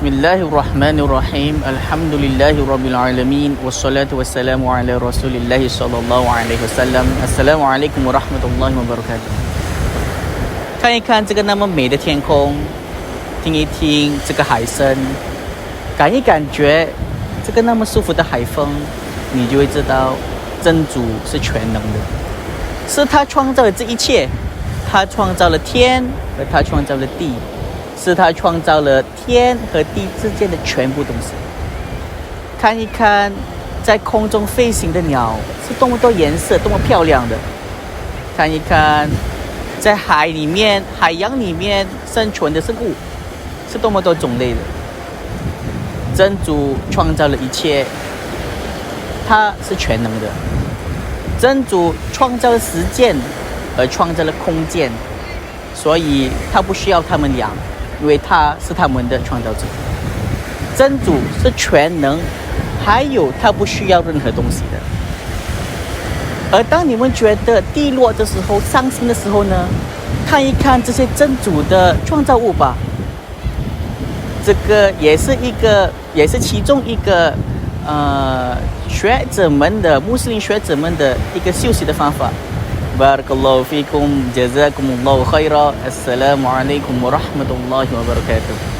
بسم الله الرحمن الرحيم الحمد لله رب العالمين والصلاة والسلام على رسول الله صلى الله عليه وسلم السلام عليكم ورحمة الله وبركاته 看一看这个那么美的天空，听一听这个海声，感一感觉这个那么舒服的海风，你就会知道真主是全能的，是他创造了这一切，他创造了天和他创造了地。 是他创造了天和地之间的全部东西。看一看，在空中飞行的鸟是多么多颜色，多么漂亮的。看一看，在海里面、海洋里面生存的生物是多么多种类的。真主创造了一切，他是全能的。真主创造了时间，而创造了空间，所以他不需要他们俩。因为他是他们的创造者，真主是全能，还有他不需要任何东西的。而当你们觉得低落的时候、伤心的时候呢，看一看这些真主的创造物吧。这个也是一个，也是其中一个，呃，学者们的穆斯林学者们的一个休息的方法。بارك الله فيكم. جزاكم الله خيرا. السلام عليكم ورحمة الله وبركاته.